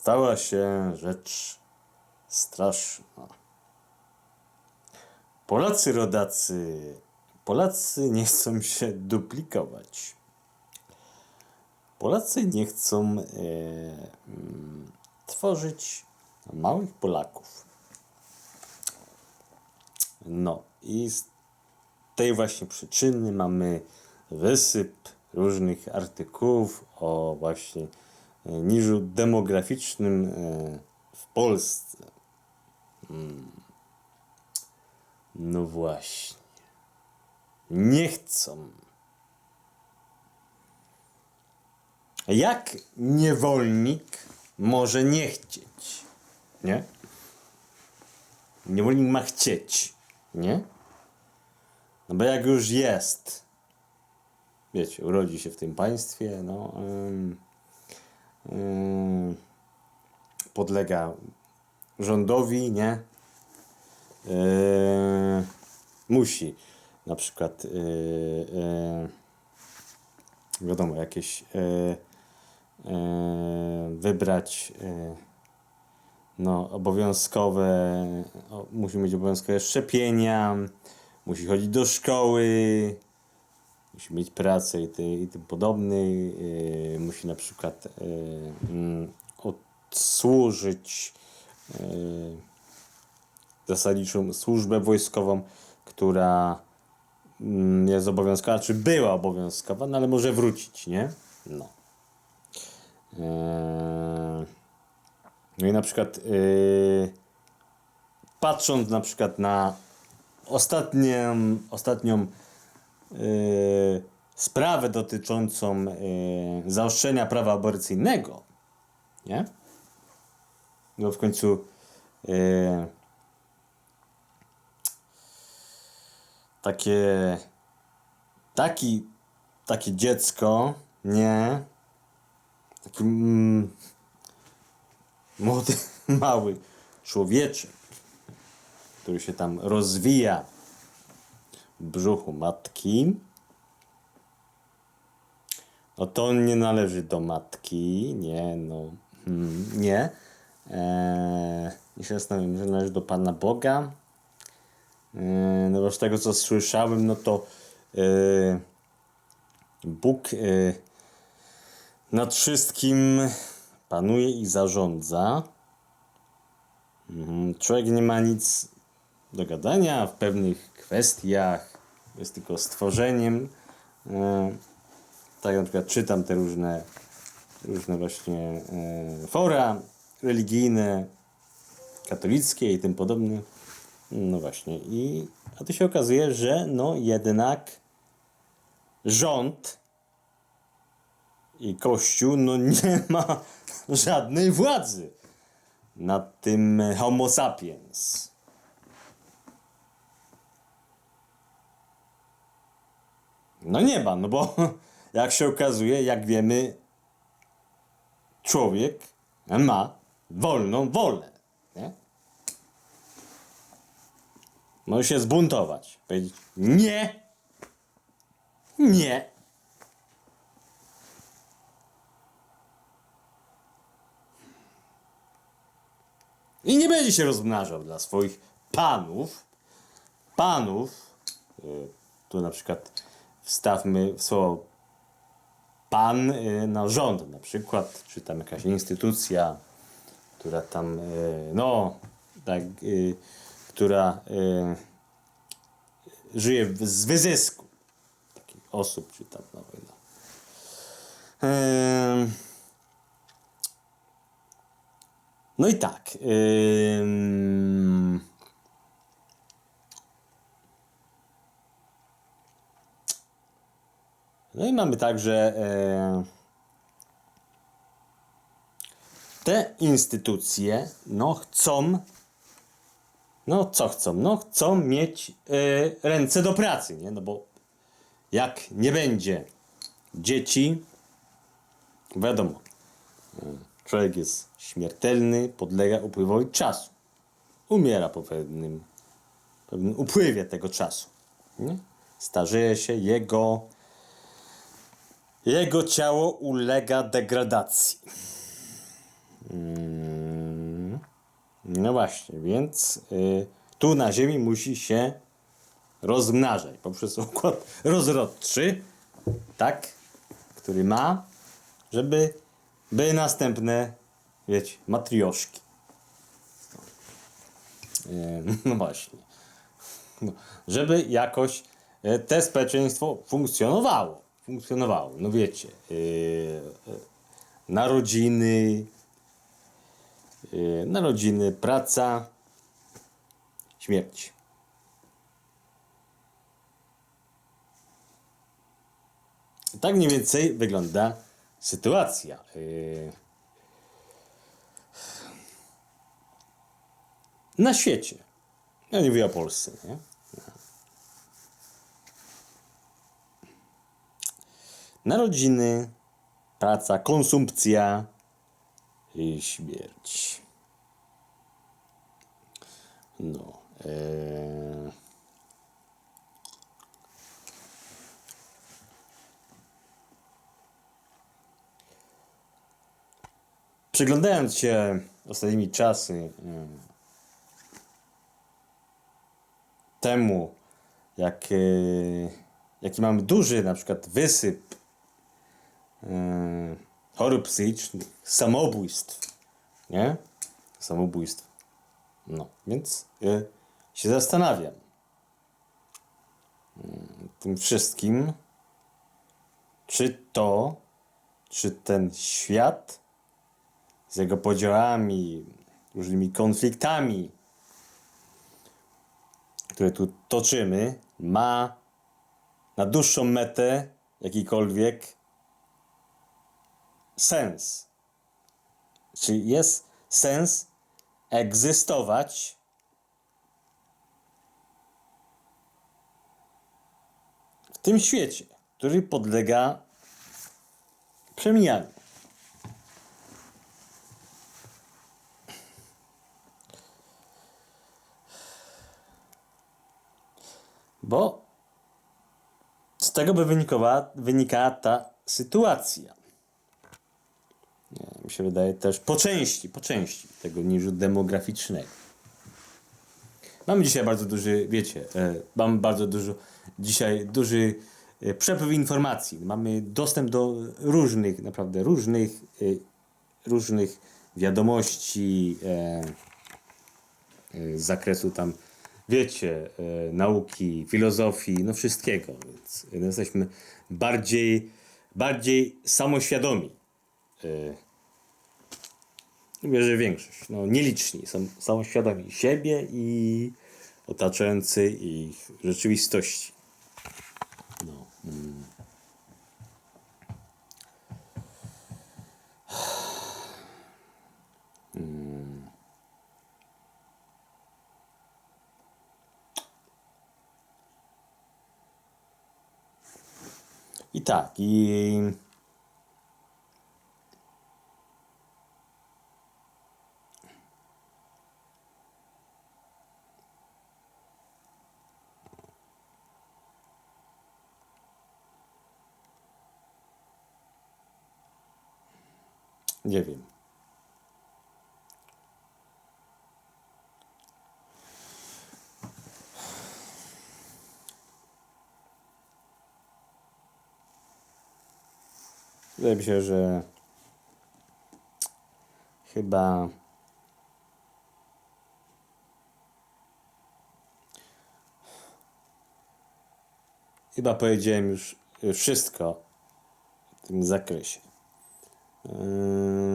stała się rzecz straszna. Polacy rodacy, Polacy nie chcą się duplikować. Polacy nie chcą e, mm, tworzyć małych Polaków. No i z tej właśnie przyczyny mamy wysyp różnych artykułów o właśnie niżu demograficznym e, w Polsce. Mm. No właśnie. Nie chcą. Jak niewolnik może nie chcieć? Nie? Niewolnik ma chcieć, nie? No bo jak już jest, wiecie, urodzi się w tym państwie, no, ym, podlega rządowi, nie? Yy, musi na przykład yy, yy, wiadomo, jakieś yy, yy, wybrać yy, no, obowiązkowe, musi mieć obowiązkowe szczepienia, musi chodzić do szkoły, musi mieć pracę i, ty, i tym podobny, yy, musi na przykład yy, mm, odsłużyć yy, zasadniczą służbę wojskową, która mm, jest obowiązkowa, czy była obowiązkowa, no ale może wrócić, nie? No. Eee, no i na przykład yy, patrząc na przykład na ostatnią, ostatnią yy, sprawę dotyczącą yy, zaostrzenia prawa aborcyjnego, nie? No w końcu yy, takie taki takie dziecko, nie? Taki mm, młody, mały człowieczek, który się tam rozwija brzuchu matki, no to on nie należy do matki, nie, no, hmm, nie. Eee, I się zastanawiam, że należy do Pana Boga. Eee, no bo z tego co słyszałem, no to eee, Bóg eee, nad wszystkim panuje i zarządza. Mhm, Człowiek nie ma nic do gadania w pewnych kwestiach, jest tylko stworzeniem. E, Tak na przykład czytam te różne, różne właśnie e, fora religijne, katolickie i tym podobne. No właśnie. I, a tu się okazuje, że no jednak rząd i Kościół no nie ma żadnej władzy nad tym Homo sapiens. No nie ma, no bo jak się okazuje, jak wiemy, człowiek ma wolną wolę. Nie? Może się zbuntować. Powiedzieć nie, nie. I nie będzie się rozmnażał dla swoich panów. Panów. y, Tu na przykład wstawmy w słowo pan y, na rząd na przykład, czy tam jakaś instytucja, która tam, y, no, tak, y, która żyje z wyzysku takich osób, czy tam, no, no. No i tak. ym, No i mamy tak, że e, te instytucje no chcą no co chcą? No chcą mieć e, ręce do pracy, nie? No bo jak nie będzie dzieci, wiadomo, Człowiek jest śmiertelny, podlega upływowi czasu. Umiera po pewnym, pewnym upływie tego czasu. Nie? Starzeje się, jego, jego ciało ulega degradacji. Mm. No właśnie, więc y, tu na Ziemi musi się rozmnażać poprzez układ rozrodczy, tak, który ma, żeby były następne, wiecie, matrioszki. Y, No właśnie. Żeby jakoś e, te społeczeństwo funkcjonowało. Funkcjonowało, no wiecie. Yy, narodziny, yy, narodziny, praca, śmierć. Tak mniej więcej wygląda sytuacja. Yy, na świecie. Ja nie mówię o Polsce, nie? Narodziny, praca, konsumpcja i śmierć. No. Eee... Przyglądając się ostatnimi czasy em, temu, jak, e, jaki mamy duży na przykład wysyp e, chorób psychicznych, samobójstw, nie? Samobójstw. No, więc e, się zastanawiam mm, tym wszystkim, czy to, czy ten świat z jego podziałami, różnymi konfliktami, które tu toczymy, ma na dłuższą metę jakikolwiek sens. Czy jest sens egzystować w tym świecie, który podlega przemijaniu? Bo z tego by wynikała, wynikała ta sytuacja. Mi się wydaje też po części, po części tego niżu demograficznego. Mamy dzisiaj bardzo duży, wiecie, e, mamy bardzo dużo, dzisiaj duży e, przepływ informacji. Mamy dostęp do różnych, naprawdę różnych, e, różnych wiadomości e, e, z zakresu tam, wiecie, e, nauki, filozofii, no wszystkiego. Więc no, jesteśmy bardziej, bardziej samoświadomi. E, Że większość, no nieliczni są samoświadomi siebie i otaczającej ich rzeczywistości. No. mm. Mm. I tak, i nie wiem. Wydaje mi się, że chyba chyba powiedziałem już wszystko w tym zakresie. Ym,